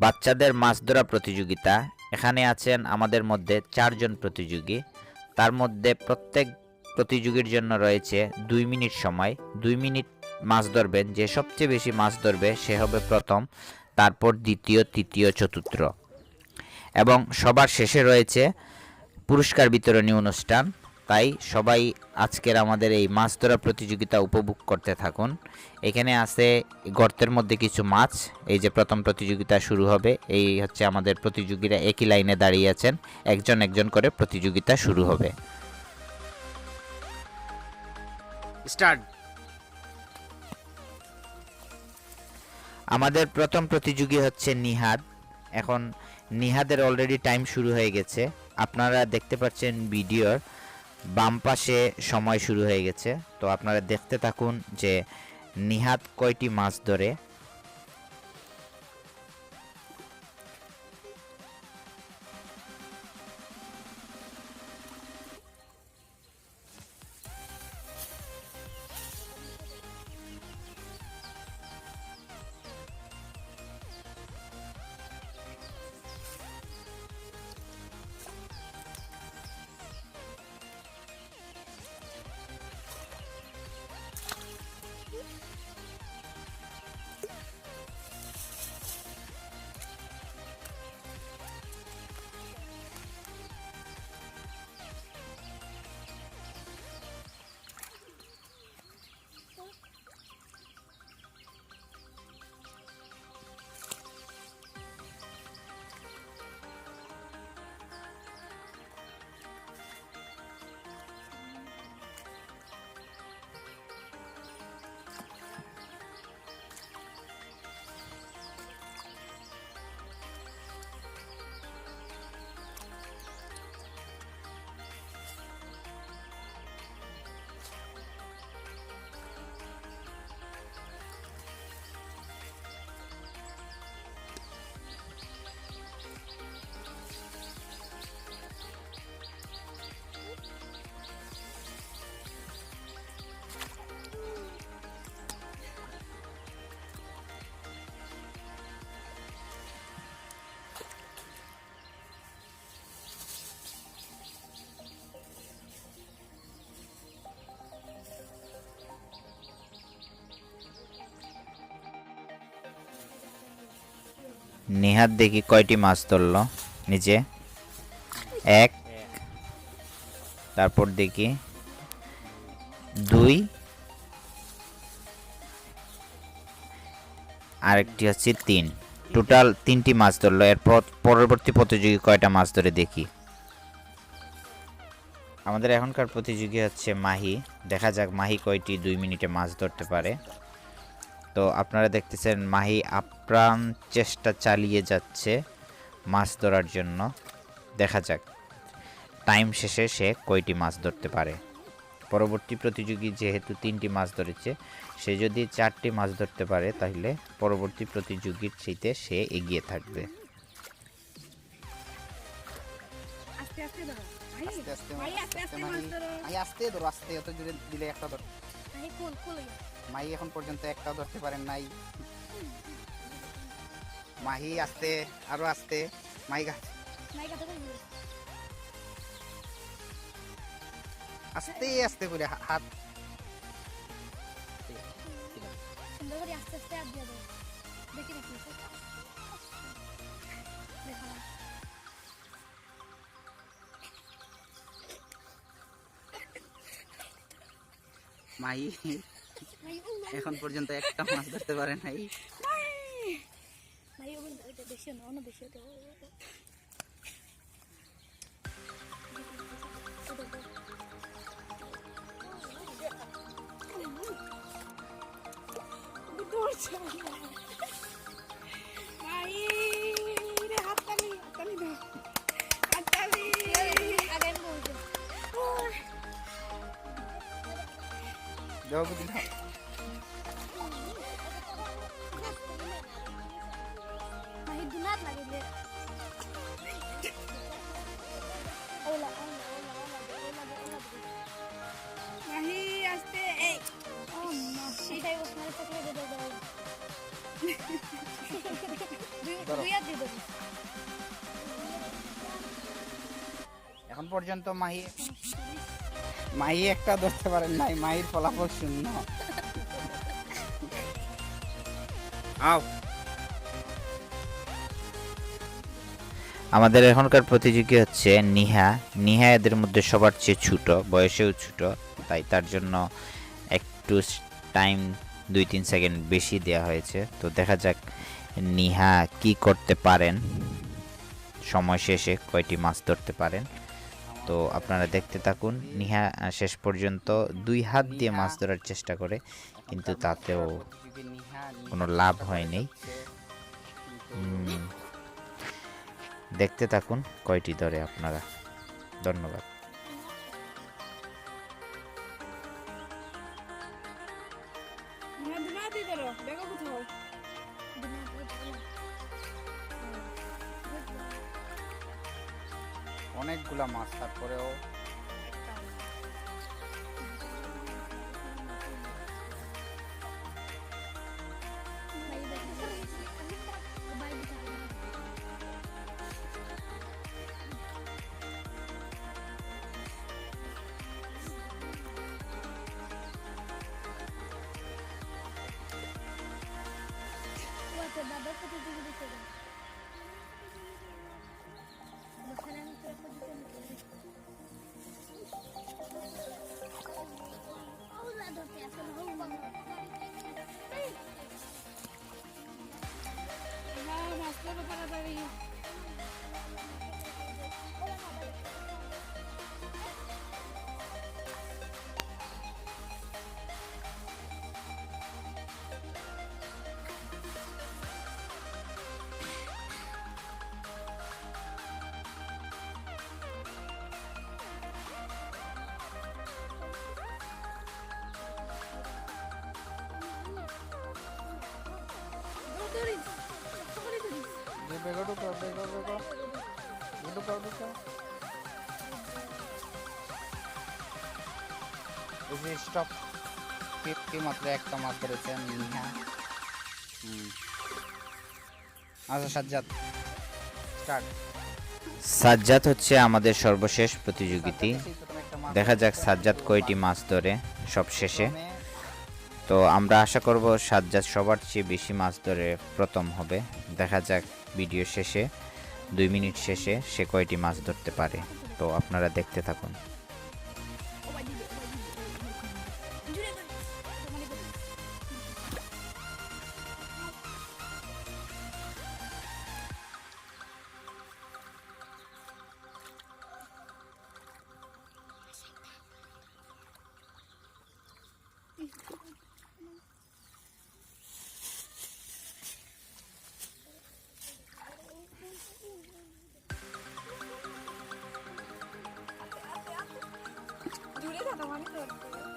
বাচ্চাদের মাছ ধরা প্রতিযোগিতা। এখানে আছেন আমাদের মধ্যে চারজন প্রতিযোগী। তার মধ্যে প্রত্যেক প্রতিযোগীর জন্য রয়েছে দুই মিনিট সময়। দুই মিনিট মাছ ধরবেন। যে সবচেয়ে বেশি মাছ ধরবে, সে হবে প্রথম, তারপর দ্বিতীয়, তৃতীয়, চতুর্থ। এবং সবার শেষে রয়েছে পুরস্কার বিতরণী অনুষ্ঠান। তাই সবাই আজকের আমাদের এই মাছ ধরা প্রতিযোগিতা উপভোগ করতে থাকুন। এখানে আছে গর্তের মধ্যে কিছু মাছ। এই যে প্রথম প্রতিযোগিতা শুরু হবে এই হচ্ছে আমাদের প্রতিযোগীরা একই লাইনে দাঁড়িয়ে আছেন। একজন একজন করে প্রতিযোগিতা শুরু হবে। স্টার্ট। আমাদের প্রথম প্রতিযোগী হচ্ছে নিহাদ। এখন নিহাদের অলরেডি টাইম শুরু হয়ে গেছে। আপনারা দেখতে পাচ্ছেন ভিডিওর বাম পাশে সময় শুরু হয়ে গেছে। তো আপনারা দেখতে থাকুন যে নিহাত কয়টি মাছ ধরে। নিহাদ দেখি কয়টি মাছ ধরলো? নিচে। এক। তারপর দেখি। দুই। আরেকটি হচ্ছে তিন। টোটাল তিনটি মাছ ধরলো। এরপর পরবর্তী প্রতিযোগী কয়টা মাছ ধরে দেখি? আমাদের এখনকার প্রতিযোগী হচ্ছে মাহি। দেখা যাক মাহি কয়টি দুই মিনিটে মাছ ধরতে পারে। তো আপনারা দেখতেছেন মাহি আপ্রাণ চেষ্টা চালিয়ে যাচ্ছে মাছ ধরার জন্য। দেখা যাক। টাইম শেষে সে কয়টি মাছ ধরতে পারে। পরবর্তী প্রতিযোগী যেহেতু তিনটি মাছ ধরেছে সে যদি চারটি মাছ ধরতে পারে তাহলে পরবর্তী প্রতিযোগীর চাইতে সে এগিয়ে থাকবে। আস্তে আস্তে ধরো। ভাই আস্তে আস্তে ভাই আস্তে আস্তে মাহি মাছ ধরো। মাহি আস্তে ধরো আস্তে অত জোরে দিলে একটা ধর। ভাই কুল কুল মাহি এখন পর্যন্ত একটাও ধরতে পারেন নাই। মাহি আস্তে আরও আস্তে ভাই আস্তে আস্তে করে হাত মাহি এখন পর্যন্ত একটা মাছ ধরতে পারে নাই। বেশি না অন্য বেশি তো ভাই রে এখন পর্যন্ত মাহি মাহি একটা ধরতে পারেন নাই মাহির ফলাফল শূন্য। আও। আমাদের এখনকার প্রতিযোগী হচ্ছে নিহা। নিহা এদের মধ্যে সবার চেয়ে ছোট বয়সেও ছোট তাই তার জন্য একটু টাইম দুই তিন সেকেন্ড বেশি দেওয়া হয়েছে। তো দেখা যাক নিহা কি করতে পারেন। সময় শেষে কয়টি মাছ ধরতে পারেন। তো আপনারা দেখতে থাকুন, নিহা শেষ পর্যন্ত দুই হাত দিয়ে মাছ ধরার চেষ্টা করে, কিন্তু তাতেও কোনো লাভ হয়নি। দেখতে থাকুন কয়টি ধরে আপনারা। ধন্যবাদ। অনেকগুলা মাছ তারপরেও বেগো সাজ্জাদ হচ্ছে আমাদের সর্বশেষ প্রতিযোগিতা। দেখা যাক সাজ্জাদ কয়টি মাছ ধরে সব শেষে তো আমরা আশা করব সাজ্জাদ সবার চেয়ে বেশি মাছ ধরে প্রথম হবে। দেখা যাক ভিডিও শেষে দুই মিনিট শেষে সে কয়টি মাছ ধরতে পারে তো আপনারা দেখতে থাকুন। 유리사랑 많이 들었어요.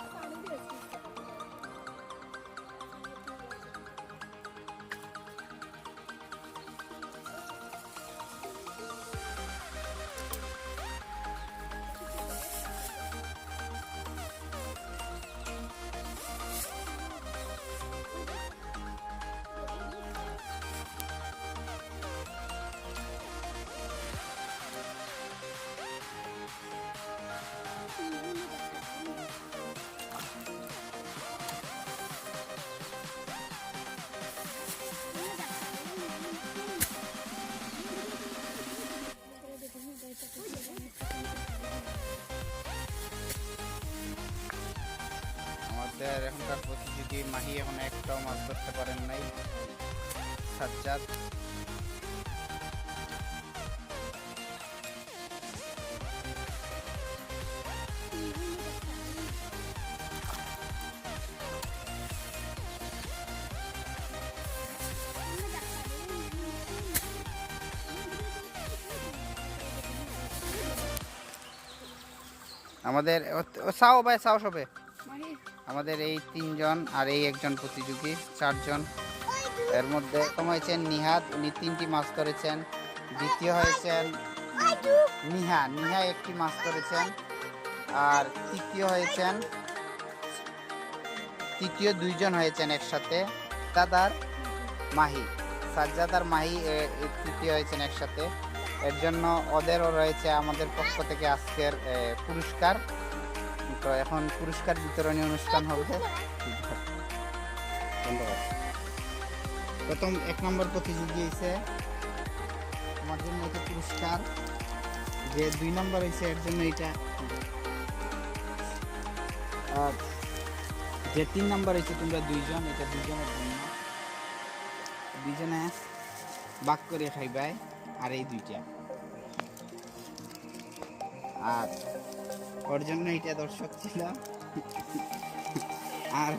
আমাদের এখনকার প্রতিযোগী মাহি এখন একটাও মাছ ধরতে পারেন নাই। সাজ্জাদ। আমাদের সাও ভাই, সাও সবে। আমাদের এই তিনজন আর এই একজন প্রতিযোগী, চারজন। এর মধ্যে প্রথম হয়েছেন নিহাদ, উনি তিনটি মাছ ধরেছেন দ্বিতীয় হয়েছেন নিহা নিহা একটি মাছ ধরেছেন আর তৃতীয় হয়েছেন, তৃতীয় দুইজন হয়েছেন একসাথে দাদার মাহি। সাজ্জাদ আর মাহি তৃতীয় হয়েছেন একসাথে। এর জন্য ওদেরও রয়েছে আমাদের পক্ষ থেকে আজকের পুরস্কার। তো এখন পুরস্কার বিতরণী অনুষ্ঠান হবে। ধন্যবাদ। প্রথম এক নম্বর প্রতিযোগী হয়েছে আমার জন্য এটা পুরস্কার। যে দুই নম্বর হয়েছে এর জন্য এটা আর যে তিন নম্বর হয়েছে তোমরা দুইজন, এটা দুইজনের জন্য। দুইজনে বাক করে খাইবাই, আর এই দুইটা। আর ওর জন্য এটা দর্শক ছিল। আর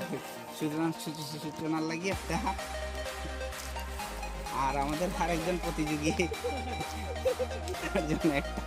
সুতরাং সূচনার লাগি একটা। আর আমাদের আরেকজন প্রতিযোগী। জন্য একটা।